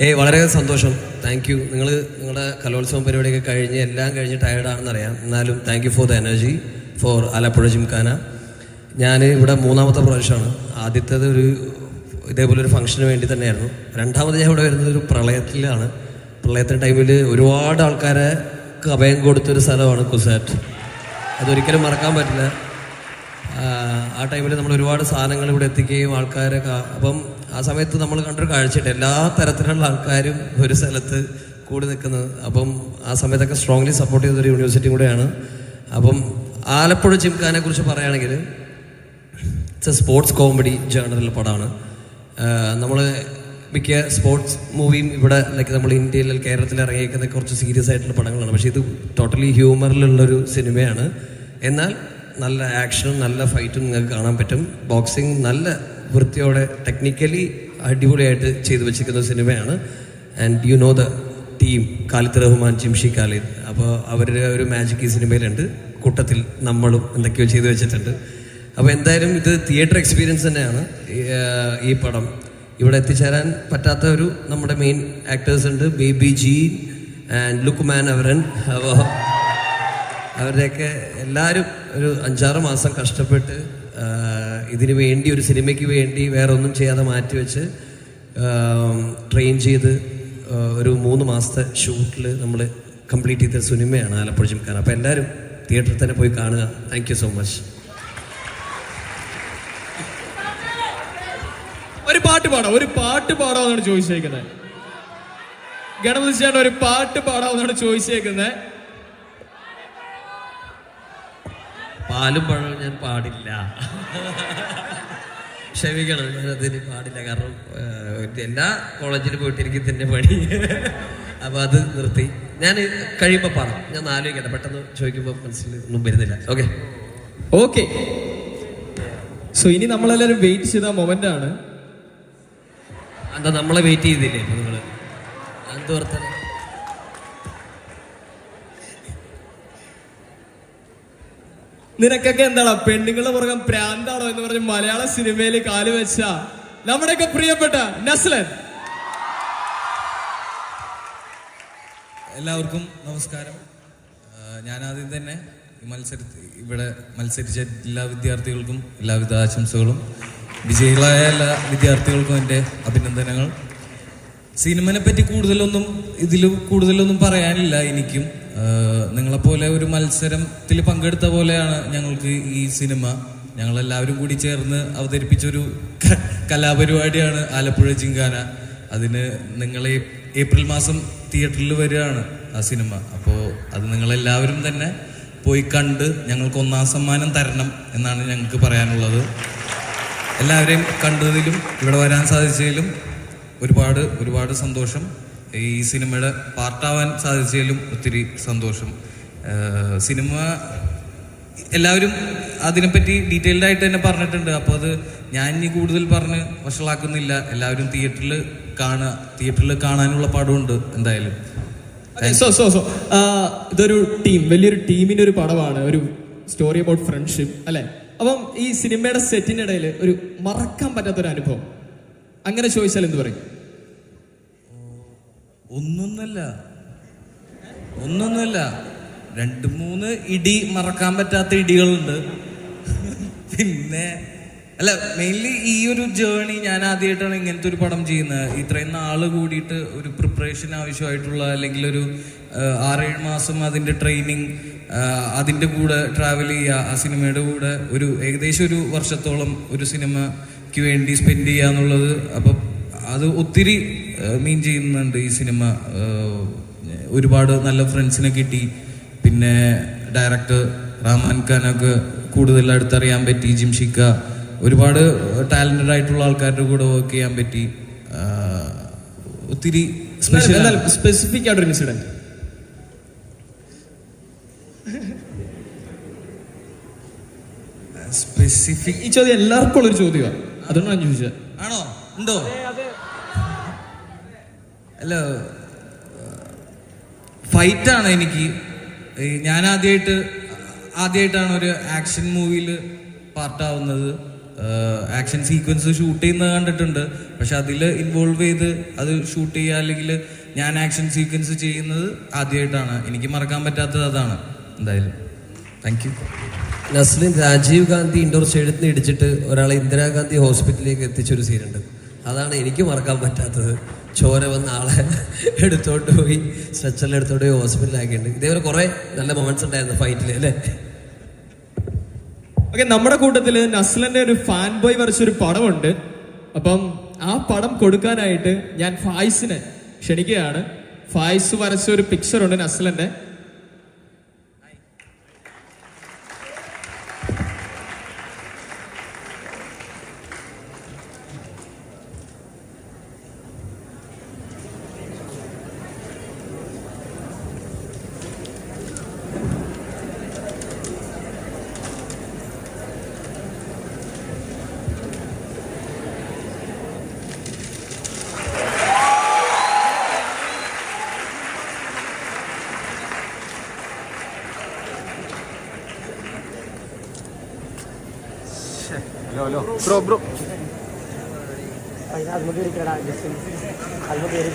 ഏയ് വളരെ സന്തോഷം. താങ്ക് യു നിങ്ങൾ നിങ്ങളുടെ കലോത്സവം പരിപാടിയൊക്കെ കഴിഞ്ഞ് എല്ലാം കഴിഞ്ഞ് ടയർഡാണെന്നറിയാം എന്നാലും thank you for the energy for Alappuzha Gymkhana. ഞാൻ ഇവിടെ മൂന്നാമത്തെ പ്രാവശ്യമാണ്. ആദ്യത്തേത് ഒരു ഇതേപോലെ ഒരു ഫംഗ്ഷന് വേണ്ടി തന്നെയായിരുന്നു. രണ്ടാമത് ഞാൻ ഇവിടെ വരുന്നത് ഒരു പ്രളയത്തിലാണ്. പ്രളയത്തിന്റെ ടൈമിൽ ഒരുപാട് ആൾക്കാരെ അഭയം കൊടുത്തൊരു സ്ഥലമാണ് കുസാറ്റ്. അതൊരിക്കലും മറക്കാൻ പറ്റില്ല. ആ ടൈമിൽ നമ്മൾ ഒരുപാട് സാധനങ്ങൾ ഇവിടെ എത്തിക്കുകയും ആൾക്കാരെ അപ്പം ആ സമയത്ത് നമ്മൾ കണ്ടൊരു കാഴ്ചയുണ്ട് എല്ലാ തരത്തിലുള്ള ആൾക്കാരും ഒരു സ്ഥലത്ത് കൂടി നിൽക്കുന്നത്. അപ്പം ആ സമയത്തൊക്കെ സ്ട്രോങ്ലി സപ്പോർട്ട് ചെയ്തൊരു യൂണിവേഴ്സിറ്റി കൂടെയാണ്. അപ്പം ആലപ്പുഴ ജിംഖാനെ കുറിച്ച് പറയുകയാണെങ്കിൽ ഇറ്റ്സ് എ സ്പോർട്സ് കോമഡി ജേണലിൽ പടമാണ്. നമ്മൾ മിക്ക സ്പോർട്സ് മൂവിയും ഇവിടെ ലൈക്ക് നമ്മൾ ഇന്ത്യയിൽ കേരളത്തിൽ ഇറങ്ങിയിരിക്കുന്ന കുറച്ച് സീരിയസ് ആയിട്ടുള്ള പടങ്ങളാണ്. പക്ഷേ ഇത് ടോട്ടലി ഹ്യൂമറിലുള്ളൊരു സിനിമയാണ് എന്നാൽ നല്ല ആക്ഷനും നല്ല ഫൈറ്റും നിങ്ങൾക്ക് കാണാൻ പറ്റും. ബോക്സിങ് നല്ല വൃത്തിയോടെ ടെക്നിക്കലി അടിപൊളിയായിട്ട് ചെയ്തു വെച്ചിരിക്കുന്ന സിനിമയാണ്. And you know the team Khalid Rahman Jimshi Khalid അപ്പോൾ അവരുടെ ഒരു മാജിക് ഈ സിനിമയിലുണ്ട്. കൂട്ടത്തിൽ നമ്മളും എന്തൊക്കെയോ ചെയ്തു വെച്ചിട്ടുണ്ട്. അപ്പോൾ എന്തായാലും ഇത് തിയേറ്റർ എക്സ്പീരിയൻസ് തന്നെയാണ്. ഈ, പടം ഇവിടെ എത്തിച്ചേരാൻ പറ്റാത്ത ഒരു നമ്മുടെ മെയിൻ ആക്ടേഴ്സ് ഉണ്ട്. ബേബി ജി ആൻഡ് ലുക്മാൻ അവരൻ അപ്പോൾ അവരുടെയൊക്കെ എല്ലാവരും ഒരു അഞ്ചാറ് മാസം കഷ്ടപ്പെട്ട് ഇതിനു വേണ്ടി ഒരു സിനിമയ്ക്ക് വേണ്ടി വേറെ ഒന്നും ചെയ്യാതെ മാറ്റിവെച്ച് ട്രെയിൻ ചെയ്ത് ഒരു മൂന്ന് മാസത്തെ ഷൂട്ടിൽ നമ്മൾ കംപ്ലീറ്റ് ചെയ്ത സിനിമയാണ് ആലപ്പുഴ ജിംഖാന. അപ്പോൾ എല്ലാവരും തിയേറ്ററിൽ തന്നെ പോയി കാണുക. താങ്ക് സോ മച്ച് ഒരു പാട്ട് പാടാം. ഒരു പാട്ട് പാടാമെന്നാണ് ചോദിച്ചേക്കുന്നത് ഗണപതി ചേട്ടൻ ഒരു പാട്ട് പാടാമെന്നാണ് ചോദിച്ചേക്കുന്നത് പാലും പഴവും ഞാൻ പാടില്ല. ക്ഷമിക്കണം ഞാൻ അതിന് പാടില്ല. കാരണം എല്ലാ കോളേജിൽ പോയിട്ട് എനിക്ക് തന്നെ പണി. അപ്പൊ അത് നിർത്തി. ഞാൻ കഴിയുമ്പോൾ പാടാം ഞാൻ ആലോചിക്കട്ടെ. പെട്ടെന്ന് ചോദിക്കുമ്പോൾ മനസ്സിൽ ഒന്നും വരുന്നില്ല. ഓക്കെ. ഓക്കെ. സോ ഇനി നമ്മളെല്ലാരും വെയിറ്റ് ചെയ്ത മൊമെന്റ് ആണ്. എന്താ നമ്മളെ വെയിറ്റ് ചെയ്തില്ലേ നിങ്ങൾ? നിങ്ങൾ നിനക്കൊക്കെ എന്താണ്? പെണ്ണുങ്ങളുടെ പുറകം പ്രാന്താണോ എന്ന് പറഞ്ഞ് മലയാള സിനിമയിൽ കാൽ വെച്ച നമ്മുടെയൊക്കെ പ്രിയപ്പെട്ട നസ്ലൻ. എല്ലാവർക്കും നമസ്കാരം. ഞാൻ ആദ്യം തന്നെ ഈ മത്സര ഇവിടെ മത്സരിച്ച എല്ലാ വിദ്യാർത്ഥികൾക്കും എല്ലാവിധ ആശംസകളും. വിജയികളായ എല്ലാ വിദ്യാർത്ഥികൾക്കും എന്റെ അഭിനന്ദനങ്ങൾ. സിനിമനെ പറ്റി കൂടുതലൊന്നും ഇതിൽ കൂടുതലൊന്നും പറയാനില്ല എനിക്കും. നിങ്ങളെപ്പോലെ ഒരു മത്സരത്തിൽ പങ്കെടുത്ത പോലെയാണ് ഞങ്ങൾക്ക് ഈ സിനിമ. ഞങ്ങളെല്ലാവരും കൂടി ചേർന്ന് അവതരിപ്പിച്ചൊരു കലാപരിപാടിയാണ് ആലപ്പുഴ ജിങ്കാന. അതിന് നിങ്ങളെ ഏപ്രിൽ മാസം തിയേറ്ററിൽ വരികയാണ് ആ സിനിമ. അപ്പോൾ അത് നിങ്ങളെല്ലാവരും തന്നെ പോയി കണ്ട് ഞങ്ങൾക്ക് ഒന്നാം സമ്മാനം തരണം എന്നാണ് ഞങ്ങൾക്ക് പറയാനുള്ളത്. എല്ലാവരെയും കണ്ടതിലും ഇവിടെ വരാൻ സാധിച്ചതിലും ഒരുപാട് ഒരുപാട് സന്തോഷം. ഈ സിനിമയുടെ പാർട്ടാവാൻ സാധിച്ചതിലും ഒത്തിരി സന്തോഷം. സിനിമ എല്ലാവരും അതിനെപ്പറ്റി ഡീറ്റെയിൽഡ് ആയിട്ട് തന്നെ പറഞ്ഞിട്ടുണ്ട്. അപ്പോൾ അത് ഞാൻ ഇനി കൂടുതൽ പറഞ്ഞ് വഷളാക്കുന്നില്ല. എല്ലാവരും തിയേറ്ററിൽ കാണുക തിയേറ്ററിൽ കാണാനുള്ള പടമുണ്ട് എന്തായാലും. സോ സോ സോ ഇതൊരു ടീം വലിയൊരു ടീമിന്റെ ഒരു പടമാണ്. ഒരു സ്റ്റോറി അബൌട്ട് ഫ്രണ്ട്ഷിപ്പ് അല്ലെ? അപ്പം ഈ സിനിമയുടെ സെറ്റിനിടയിൽ ഒരു മറക്കാൻ പറ്റാത്തൊരു അനുഭവം. അങ്ങനെ ചോദിച്ചാൽ എന്ത് പറയും? ഒന്നൊന്നല്ല. ഒന്നൊന്നുമല്ല രണ്ട് മൂന്ന് ഇടി മറക്കാൻ പറ്റാത്ത ഇടികളുണ്ട്. പിന്നെ അല്ല മെയിൻലി ഈ ഒരു ജേണി ഞാൻ ആദ്യമായിട്ടാണ് ഇങ്ങനത്തെ ഒരു പടം ചെയ്യുന്നത്. ഇത്രയും നാൾ കൂടിയിട്ട് ഒരു പ്രിപ്പറേഷൻ ആവശ്യമായിട്ടുള്ള അല്ലെങ്കിൽ ഒരു ആറേഴ് മാസം അതിന്റെ ട്രെയിനിങ് അതിന്റെ കൂടെ ട്രാവൽ ചെയ്യുക ആ സിനിമയുടെ കൂടെ ഒരു ഏകദേശം ഒരു വർഷത്തോളം ഒരു സിനിമയ്ക്ക് വേണ്ടി സ്പെൻഡ് ചെയ്യുക എന്നുള്ളത്. അപ്പം അത് ഒത്തിരി മീൻ ചെയ്യുന്നുണ്ട് ഈ സിനിമ. ഒരുപാട് നല്ല ഫ്രണ്ട്സിനെ കിട്ടി. പിന്നെ ഡയറക്ടർ റഹ്മാൻ ഖാനൊക്കെ കൂടുതൽ അടുത്തറിയാൻ പറ്റി ജിംഷിക്ക ഒരുപാട് ടാലന്റഡ് ആയിട്ടുള്ള ആൾക്കാരുടെ കൂടെ വർക്ക് ചെയ്യാൻ പറ്റി. ഒത്തിരി സ്പെസിഫിക് ആയിട്ടൊരു ഇൻസിഡന്റ് സ്പെസിഫിക് ഈ ചോദ്യം എല്ലാവർക്കും ഉള്ളൊരു ചോദ്യമാണ് അതുകൊണ്ടാണ് ഞാൻ ചോദിച്ചത്. ആണോ? ഉണ്ടോ? അല്ല ഫൈറ്റാണ് എനിക്ക്. ഞാൻ ആദ്യമായിട്ട് ആദ്യമായിട്ടാണ് ഒരു ആക്ഷൻ മൂവിയിൽ പാർട്ടാവുന്നത്. ആക്ഷൻ സീക്വൻസ് ഷൂട്ട് ചെയ്യുന്നത് കണ്ടിട്ടുണ്ട്. പക്ഷെ അതിൽ ഇൻവോൾവ് ചെയ്ത് അത് ഷൂട്ട് ചെയ്യുക അല്ലെങ്കിൽ ഞാൻ ആക്ഷൻ സീക്വൻസ് ചെയ്യുന്നത് ആദ്യമായിട്ടാണ് എനിക്ക് മറക്കാൻ പറ്റാത്തത് അതാണ് എന്തായാലും. Thank you Naslen Rajiv Gandhi indoor സ്റ്റേഡിയത്തിൽ നിന്ന് ഇടിച്ചിട്ട് ഒരാളെ ഇന്ദിരാഗാന്ധി ഹോസ്പിറ്റലിലേക്ക് എത്തിച്ചൊരു സീനുണ്ട് അതാണ് എനിക്ക് മറക്കാൻ പറ്റാത്തത്. ചോര വന്ന ആളെ എടുത്തോട്ട് പോയി സ്ട്രെച്ചറിൽ എടുത്തോട്ട് പോയി ഹോസ്പിറ്റലിലാക്കിയിട്ടുണ്ട് ഇതേപോലെ കുറേ നല്ല മൊമെന്റ്സ് ഉണ്ടായിരുന്നു ഫൈറ്റിൽ അല്ലേ? ഓക്കെ നമ്മുടെ കൂട്ടത്തിൽ നസ്ലന്റെ ഒരു ഫാൻ ബോയ് വരച്ചൊരു പടമുണ്ട്. അപ്പം ആ പടം കൊടുക്കാനായിട്ട് ഞാൻ ഫായ്സിനെ ക്ഷണിക്കുകയാണ്. ഫായ്സ് വരച്ച ഒരു പിക്ചർ ഉണ്ട് ബ്രോ അതിന് അത് കയറി കേടാ ജസ്റ്റ് അത് കയറി